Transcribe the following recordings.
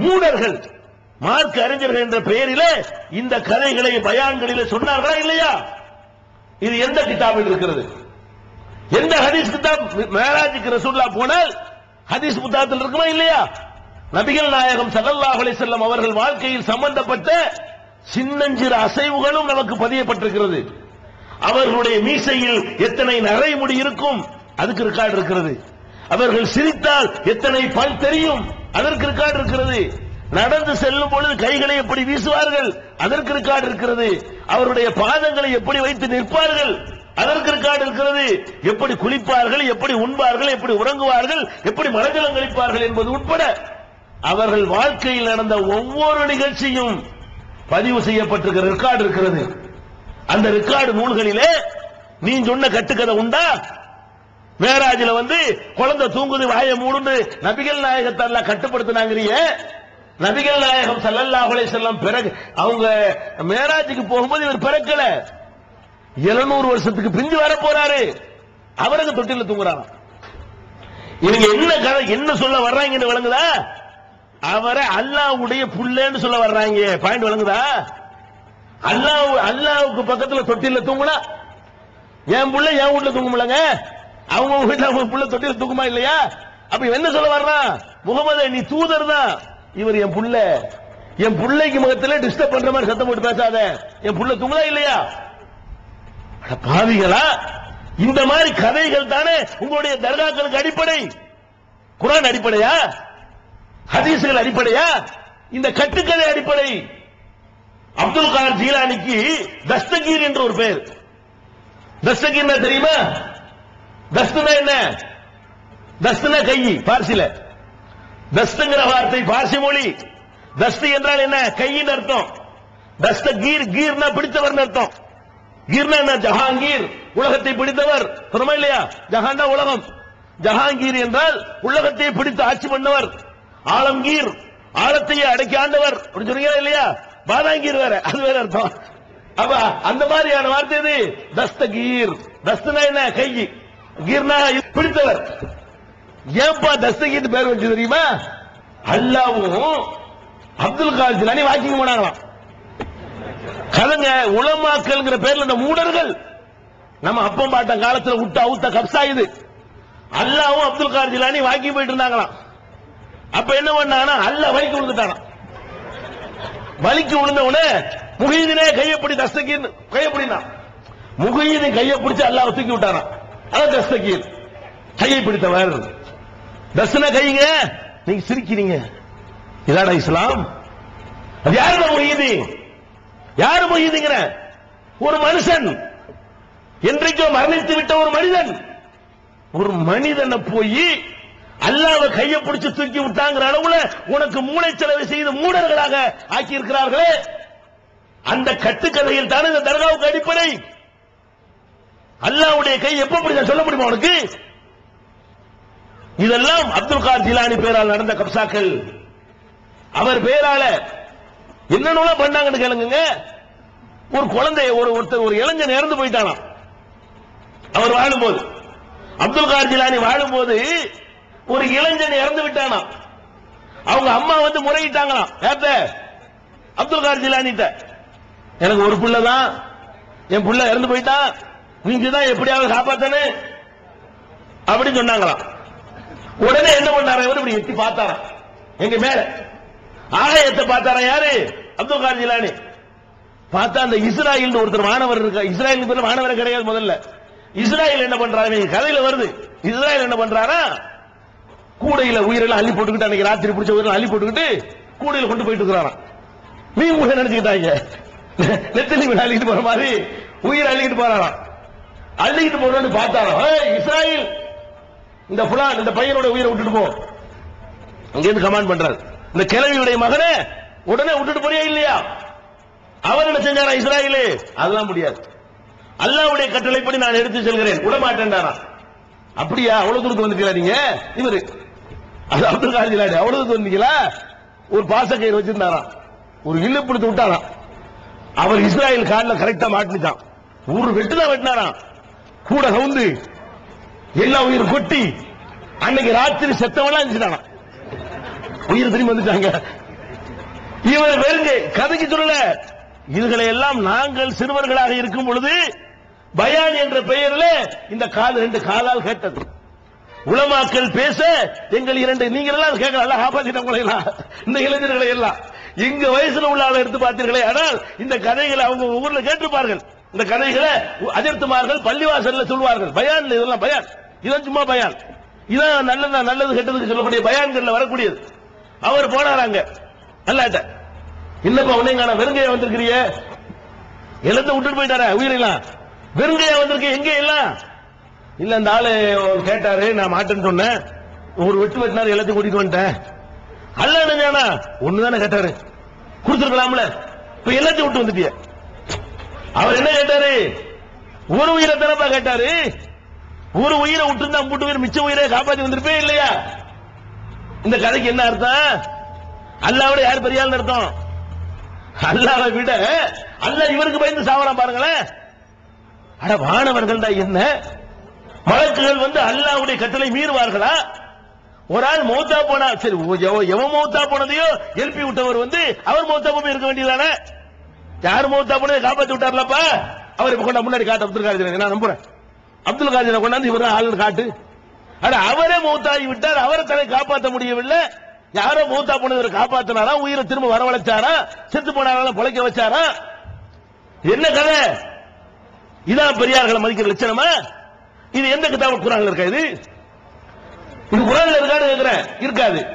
மூடர்கள். மார்க்க அறிஞர்கள் என்ற பெயரில இந்த கதைகளை பயான்களில சொன்னார்களா இல்லையா? இது எந்த கிதாபில் இருக்கிறது? எந்த ஹதீஸ் கிதாப் மேராஜுக்கு ரசூல்லா போனால் ஹதீஸ் புத்தகத்தில் இருக்குமா இல்லையா? நபிகள் நாயகம் சல்லல்லாஹ் அலைஹி அவர்கள் வாழ்க்கையில் சம்பந்தப்பட்ட சின்னஞ்சிறு அசைவுகளும் நமக்கு பதியப்பட்டிருக்கிறது. அவர்களுடைய மீசையில் எத்தனை நரைமுடி இருக்கும்? அதுக்கு ரெக்கார்டு இருக்கிறது. அவர்கள் சிரித்தால் எத்தனை பல் தெரியும்? அதற்கு ரெக்கார்டு இருக்கிறது. நடந்து செல்லும் பொழுது கைகளை எப்படி வீசுவார்கள்? அதற்கு ரெக்கார்டு இருக்கிறது. அவருடைய பாதங்களை எப்படி வைத்து நிற்பார்கள்? அதற்கு ரெக்கார்டு இருக்கிறது. எப்படி குளிப்பார்கள்? எப்படி உண்பார்கள்? எப்படி உறங்குவார்கள்? எப்படி மனஜலம் கழிப்பார்கள் என்பது உட்பட அவர்கள் வாழ்க்கையில் நடந்த ஒவ்வொரு நிகழ்ச்சியும் பதிவு செய்யப்பட்டிருக்கிற ரெக்கார்டு இருக்கிறது. அந்த ரெக்கார்டு நூல்களிலே நீ சொன்ன கட்டுக்கதை உண்டா? மேராஜில வந்து குழந்தை தூங்குது வாயை மூடுன்னு நபிகள் நாயகத்தை எல்லாம் நபிகள் நாயகம் சல்லல்லாஹுலே செல்லம் பிறகு அவங்க மேராஜுக்கு போகும்போது இவர் பிறக்கல. 700 வருஷத்துக்கு பிஞ்சு வர போறாரு. அவருக்கு தொட்டில தூங்குறாங்க இவங்க என்ன கதை என்ன சொல்ல வர்றாங்கன்னு விளங்குதா? அவரை அல்லாஹ்வுடைய புள்ளன்னு சொல்ல வர்றாங்க. பாயிண்ட் விளங்குதா? அல்லாஹ் அல்லாவுக்கு பக்கத்துல தொட்டில தூங்குனா என் புள்ள என் வீட்டுல தூங்குமில்லங்க அவங்க வீட்டுல அவங்க புள்ள தொட்டில தூக்குமா இல்லையா? அப்ப என்ன சொல்ல வர்றான்? முகமது நீ தூதர் தான். இவர் என் புள்ள. என் பிள்ளைக்கு முகத்துல டிஸ்டர்ப் பண்ற மாதிரி சத்தம் போட்டு பேசாத. என் புள்ள தூங்குதா இல்லையா? பாவிகளா இந்த மாதிரி கதைகள் தானே உங்களுடைய தர்காக்களுக்கு அடிப்படை. குரான் அடிப்படையா? ஹதீசுகள் அடிப்படையா? இந்த கட்டுக்கதை அடிப்படை. அப்துல் கலாம் ஜீலானிக்கு தஸ்தகீர் என்று ஒரு பெயர். தஸ்தகீர் தெரியுமா? தஸ்துனா என்ன? தஸ்துனா கை பார்சில. தஸ்துங்கிற வார்த்தை பார்சி மொழி. தஸ்து என்றால் என்ன? கையின் அர்த்தம். தஸ்த கீர் கீர்னா பிடித்தவர் அர்த்தம். கீர்னா என்ன? ஜஹாங்கீர் உலகத்தை பிடித்தவர். சொல்லுமா இல்லையா? ஜஹாண்டா உலகம். ஜஹாங்கீர் என்றால் உலகத்தை பிடித்து ஆட்சி பண்ணவர். ஆலம்கீர் ஆழத்தையே அடக்கி ஆண்டவர். சொல்றீங்களா இல்லையா? பாதாங்கீர் வேற அது வேற அர்த்தம். அப்ப அந்த மாதிரியான வார்த்தை இது தஸ்தகீர் தஸ்துனா என்ன? கை பிடித்தவர். ஏன்பா தஸ்தகீர் பேர் வச்சு தெரியுமா? அல்லாவும் அப்துல் கார் ஜிலானி வாக்கிங் போனாங்களாம். கலங்க உளமாக்கல்ங்கிற பேர்ல இந்த மூடர்கள். நம்ம அப்பம் பாட்ட காலத்துல விட்ட அவுத்த கப்சா இது. அல்லாவும் அப்துல் கார் ஜிலானி வாக்கிங் போயிட்டு இருந்தாங்களாம். அப்ப என்ன பண்ணாங்கன்னா அல்ல வலிக்கு விழுந்துட்டானா வலிக்கு விழுந்த உடனே முகீதினே கையப்படி தஸ்தகின்னு கையப்படினா முகையினை கையை பிடிச்சி அல்லாஹ் தூக்கி விட்டானா அதான் தஸ்தகீர் கையை பிடித்தவர். தர்சன கைங்க. நீங்க சிரிக்கிறீங்க. இதாடா இஸ்லாம்? அது யாருடா முகீதி யாரு முகீதிங்கிற ஒரு மனுஷன். என்றைக்கோ மரணித்து விட்ட ஒரு மனிதன். ஒரு மனிதனை போய் அல்லாஹ்வை கையை பிடிச்சு தூக்கி விட்டாங்கிற அளவுல உனக்கு மூளைச்சலவை செய்து மூடர்களாக ஆக்கி இருக்கிறார்களே அந்த கட்டுக்கதையில் தானே இந்த தர்காவுக்கு அடிப்படை. அல்லாவுடைய கை எப்ப பிடிச்ச சொல்ல முடியுமா உனக்கு? இதெல்லாம் அப்துல் கார் ஜிலானி பேரால் நடந்த கப்சாக்கள். அவர் பேரால என்னென்ன பண்ணாங்கன்னு கேளுங்க ஒரு குழந்தை ஒரு ஒருத்தர் ஒரு இளைஞன் இறந்து போயிட்டானா அவர் வாழும்போது. அப்துல் கார் ஜிலானி வாழும்போது ஒரு இளைஞன் இறந்து விட்டானாம். அவங்க அம்மா வந்து முறையிட்டாங்களாம். ஏத்த அப்துல் கார் ஜிலானிட்ட. எனக்கு ஒரு பிள்ளை தான் என் பிள்ளை இறந்து போயிட்டான். நீங்க தான் எப்படியாவது காப்பாத்தனு? அப்படின்னு சொன்னாங்களாம். உடனே என்ன பண்ணாரா இவர் இப்படி எட்டி பார்த்தாரா எங்க மேல. ஆகாயத்தை பார்த்தாரா யாரு? அப்துல் கார் ஜிலானி. பார்த்தா அந்த இஸ்ராயல் ஒருத்தர் மாணவர் இருக்கா இஸ்ராயல் பேர் மாணவர் கிடையாது முதல்ல. இஸ்ராயல் என்ன பண்றாரு? கதையில வருது. இஸ்ராயல் என்ன பண்றாரா? கூடையில உயிரெல்லாம் அள்ளி போட்டுக்கிட்டு அன்னைக்கு ராத்திரி பிடிச்ச உயிரெல்லாம் அள்ளி போட்டுக்கிட்டு கூடையில கொண்டு போயிட்டு இருக்கிறாராம். மீன் கூட நினைச்சுக்கிட்டாங்க. நெத்தலி மீன் அள்ளிக்கிட்டு போற மாதிரி உயிர் அள்ளிக்கிட்டு போறாராம். அள்ளிக்கிட்டு போறோம்னு பார்த்தாராம் "ஏய், இஸ்ராயல்! இந்த புலான் இந்த பையனோட உயிரை விட்டுட்டு போ. அங்கிருந்து கமாண்ட் பண்றாரு. இந்த கிழவியுடைய மகனே உடனே விட்டுட்டு போறியா இல்லையா? அவர் என்ன செஞ்சாரா இஸ்ராயலு? அதெல்லாம் முடியாது. அல்லாவுடைய கட்டளைப்படி நான் எடுத்து செல்கிறேன். விட மாட்டேன்டாரா அப்படியா? அவ்வளவு தூரத்துக்கு வந்துட்டீங்களா நீங்க? இவரு. அது அப்துல் கார் ஜிலானி அவ்வளவு தூரத்துக்கு வந்தீங்களா? ஒரு பாசக்கயிறு வச்சிருந்தாராம் ஒரு இல்லு பிடித்து விட்டாராம் அவர் இஸ்ராயல் காலில் கரெக்டா மாட்டினுச்சான் ஒரு வெட்டுதான் வெட்டினாராம். கூட கவுந்து எல்லா உயிர் கொட்டி அன்னைக்கு ராத்திரி செத்தவெல்லாம் இருந்துட்டானா உயிர் திரும்பி வந்துட்டாங்க. இவர் வெறுங்க கதைக்கு சொல்லல. இதுகளை எல்லாம் நாங்கள் சிறுவர்களாக இருக்கும் பொழுது பயான் என்ற பெயரில் இந்த கால் ரெண்டு காலால் கேட்டது. உலமாக்கள் பேச எங்கள் இரண்டு நீங்க எல்லாம் கேட்கலாம் எல்லாம் காப்பாத்திட்டவங்களை எல்லாம். இந்த இளைஞர்களை எல்லாம். எங்க வயசுல உள்ள ஆளை எடுத்து பார்த்தீர்களே ஆனால் இந்த கதைகளை அவங்க ஊர்ல கேட்டிருப்பார்கள். இந்த கதைகளை அஜர்த்துமார்கள் பள்ளிவாசல்ல சொல்வார்கள். பயான் இதெல்லாம் பயான். இதெல்லாம் சும்மா பயான். இதான் நல்லதா நல்லது கெட்டதுக்கு சொல்லக்கூடிய பயான்கள்ல வரக்கூடியது. அவர் போனாராங்க நல்லாட்ட. என்னப்பா உன்னை காண வெறுங்கையா வந்திருக்கிறிய. எழுத்த விட்டுட்டு போயிட்டாரா உயிரெல்லாம். வெறுங்கையா வந்திருக்க எங்க எல்லாம்? இல்ல அந்த ஆளு கேட்டாரு நான் மாட்டேன்னு சொன்னேன். ஒரு வெட்டு வெட்டினாரு எல்லாத்தையும் கூட்டிட்டு வந்துட்டேன். அல்ல என்ன ஒண்ணுதானே கேட்டாரு. கொடுத்துருக்கலாம்ல. இப்ப எல்லாத்தையும் விட்டு வந்துட்டிய. அவர் என்ன கேட்டாரு? ஒரு உயிரை தானப்பா கேட்டாரு? ஒரு உயிரை விட்டுருந்தா மூட்டு உயிர் மிச்ச உயிரை காப்பாத்தி வந்திருப்பே இல்லையா? இந்த கதைக்கு என்ன அர்த்தம்? அல்லாவோட யார் பெரிய அர்த்தம்? அல்லாவை விட அல்லாஹ் இவருக்கு பயந்து சாவரம் பாருங்களேன். அட வானவர்கள் தான் என்ன? வழக்குகள் வந்து அல்லாவுடைய கட்டளை மீறுவார்களா? ஒரு ஆள் மௌத்தா போனா சரி எவன் மௌத்தா போனதையோ எழுப்பி விட்டவர் வந்து அவர் மௌத்தா போய் இருக்க வேண்டியதானே யார் மௌத்தா போனதை காப்பாத்தி விட்டார்லப்பா. அவர் இப்ப கொண்டா முன்னாடி காட்டு அப்துல் காதிர் நான் நம்புறேன். அப்துல் காதிரை கொண்டாந்து இவர் ஆள் காட்டு. அட அவரே மௌத்தாகி விட்டார். அவரை தன்னை காப்பாற்ற முடியவில்லை. யாரோ மௌத்தா போனதை காப்பாத்தினாரா? உயிரை திரும்ப வரவழைச்சாரா? செத்து போனாரா? பொழைக்க வச்சாரா? என்ன கதை? இதான் பெரியார்களை மதிக்கிற லட்சணமா? இது எந்த கிதாபு குரான்ல இருக்கா இது? இது குரான்ல இருக்கான்னு கேட்கிறேன் இருக்காது.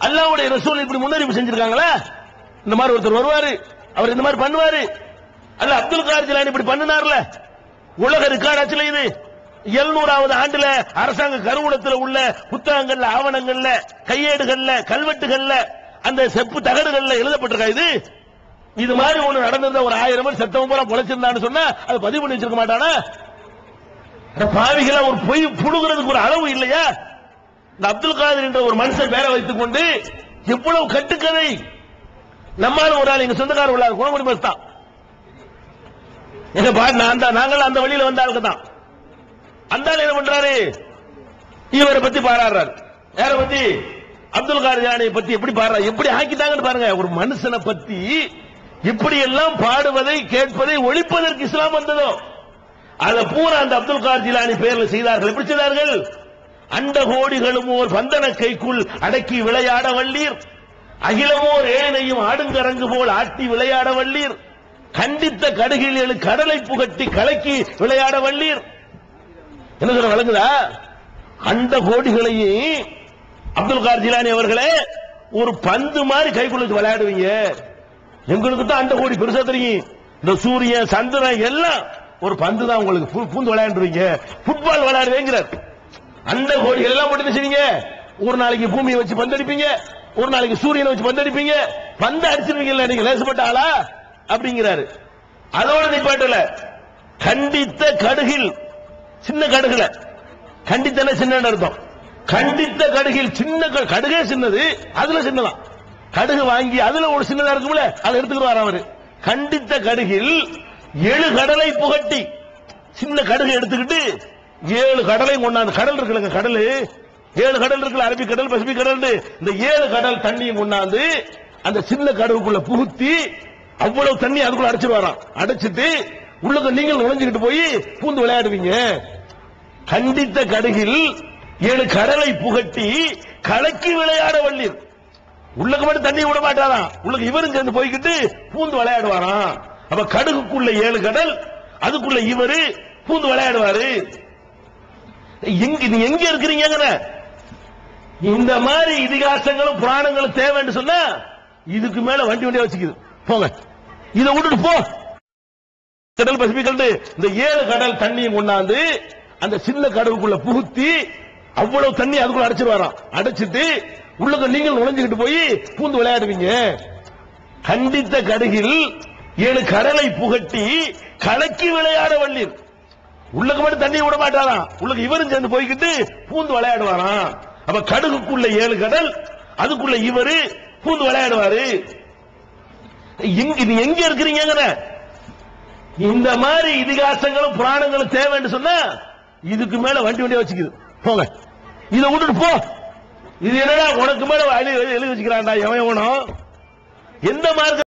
அல்லாவுடைய ரசூல் இப்படி முன்னறிவு செஞ்சிருக்காங்களா? இந்த மாதிரி ஒருத்தர் வருவாரு. அவர் இந்த மாதிரி பண்ணுவாரு. அல்ல அப்துல் கலாம் ஜிலானி இப்படி பண்ணினார்ல? உலக ரெக்கார்ட் ஆச்சுல இது. எழுநூறாவது ஆண்டுல அரசாங்க கருவூலத்துல உள்ள புத்தகங்கள்ல ஆவணங்கள்ல கையேடுகள்ல கல்வெட்டுகள்ல அந்த செப்பு தகடுகள்ல எழுதப்பட்டிருக்கா இது? இது மாதிரி ஒண்ணு நடந்திருந்த ஒரு ஆயிரம் பேர் செத்தவன் பூரா பொழைச்சிருந்தான்னு சொன்னா அதை பதிவு பண்ணி வச்சிருக்க மாட்டானா? அட பாவிகளா ஒரு பொய் புழுகிறதுக்கு ஒரு அளவு இல்லையா? இந்த அப்துல் காதர் என்ற ஒரு மனுஷன் பேரை வைத்துக் கொண்டு எவ்வளவு கட்டுக்கதை. நம்மால ஒரு ஆள் எங்க சொந்தக்காரர் உள்ளார் குணமுடி பஸ் தான். எங்க பாரு நான் தான் நாங்கள் அந்த வழியில வந்த ஆளுக்கு தான். அந்த என்ன பண்றாரு? இவரை பத்தி பாராடுறாரு. யார பத்தி? அப்துல் காதர் ஜானியை பத்தி எப்படி பாடுறாரு எப்படி ஆக்கிட்டாங்கன்னு பாருங்க. ஒரு மனுஷனை பத்தி இப்படி எல்லாம் பாடுவதை கேட்பதை ஒழிப்பதற்கு இஸ்லாம் வந்ததோ அதை பூரா அந்த அப்துல் கார் ஜிலானி செய்தார்கள். எப்படி செய்தார்கள்? அண்ட கோடிகளும் ஒரு பந்தன கைக்குள் அடக்கி விளையாட வள்ளீர் அகிலமோர் ஏனையும் ஆடுங்கரங்கு போல் ஆட்டி விளையாட வல்லீர் கண்டித்த கடுகில் எழு கடலை புகட்டி கலக்கி விளையாட வல்லீர் என்ன சொல்ல வழங்குதா? அந்த கோடிகளையும் அப்துல் கார் ஜிலானி அவர்களே ஒரு பந்து மாதிரி கைக்குள்ள விளையாடுவீங்க. எங்களுக்கு தான் அந்த கோடி பெருசா தெரியும். இந்த சூரியன் சந்திரன் எல்லாம் ஒரு பந்து தான் உங்களுக்கு பூந்து விளையாண்டுருவீங்க. ஃபுட்பால் விளையாடுவேங்கிறார். அந்த கோடிகள் எல்லாம் போட்டு செய்வீங்க? ஒரு நாளைக்கு பூமியை வச்சு பந்தடிப்பீங்க. ஒரு நாளைக்கு சூரியனை வச்சு பந்தடிப்பீங்க பந்து அடிச்சிருவீங்கல்ல நீங்க லேசப்பட்ட ஆளா? அப்படிங்கிறாரு. அதோட நிப்பாட்டல. கண்டித்த கடுகில் சின்ன கடுகுல. கண்டித்தன சின்ன அர்த்தம். கண்டித்த கடுகில் சின்ன க- கடுகே சின்னது அதுல சின்னதான். கடுகு வாங்கி அதுல ஒரு சின்னதா இருக்கும்ல அதை எடுத்துக்கிட்டு அவரு. கண்டித்த கடுகில் ஏழு கடலை புகட்டி சின்ன கடுகு எடுத்துக்கிட்டு ஏழு கடலை கொண்டாந்து கடல் இருக்குல்லங்க கடல் ஏழு கடல் இருக்குல்ல அரபிக் கடல் பசிபிக் கடல் இந்த ஏழு கடல் தண்ணியும் கொண்டாந்து அந்த சின்ன கடவுக்குள்ள புகுத்தி அவ்வளவு தண்ணி அதுக்குள்ள அடைச்சிருவாராம். அடைச்சிட்டு உள்ளுக்கு நீங்கள் நுழைஞ்சுக்கிட்டு போய் பூந்து விளையாடுவீங்க. கண்டித்த கடுகில் ஏழு கடலை புகட்டி கலக்கி விளையாட வள்ளீர். உள்ளுக்கு மட்டும் தண்ணி விட மாட்டாராம். உள்ளுக்கு இவரும் சேர்ந்து போய்கிட்டு பூந்து விளையாடுவாராம். அப்ப கடுகுக்குள்ள ஏழு கடல் அதுக்குள்ள இவரு பூந்து விளையாடுவாரு. எங்க நீ எங்க இருக்கிறீங்கிற இந்த மாதிரி இதிகாசங்களும் புராணங்களும் தேவைன்னு சொன்னா இதுக்கு மேல வண்டி வண்டியா வச்சுக்குது. போங்க. இதை விட்டுட்டு போ. கடல் பசிபிக் இந்த ஏழு கடல் தண்ணியும் கொண்டாந்து அந்த சின்ன கடவுக்குள்ள புகுத்தி அவ்வளவு தண்ணி அதுக்குள்ள அடைச்சிருவாராம். அடைச்சிட்டு உள்ளுக்கு நீங்கள் நுழைஞ்சுக்கிட்டு போய் பூந்து விளையாடுவீங்க. கண்டித்த கடுகில் ஏழு கடலை புகட்டி கலக்கி விளையாட வள்ளீர் உள்ளுக்கு மட்டும் தண்ணி விட மாட்டாராம். உள்ளுக்கு இவரும் சேர்ந்து போய்கிட்டு பூந்து விளையாடுவாராம். அப்ப கடுகுக்குள்ள ஏழு கடல் அதுக்குள்ள இவரு பூந்து விளையாடுவாரு. எங்க இருக்கிறீங்க எங்க இந்த மாதிரி இதிகாசங்களும் புராணங்களும் தேவைன்னு சொன்னா இதுக்கு மேல வண்டி வண்டியா வச்சுக்குது. போங்க. இதை விட்டுட்டு போ. இது என்னடா உனக்கு மேல எழுதி எழுதி வச்சுக்கிறான்டா எவன் எவனோ எந்த மார்க்க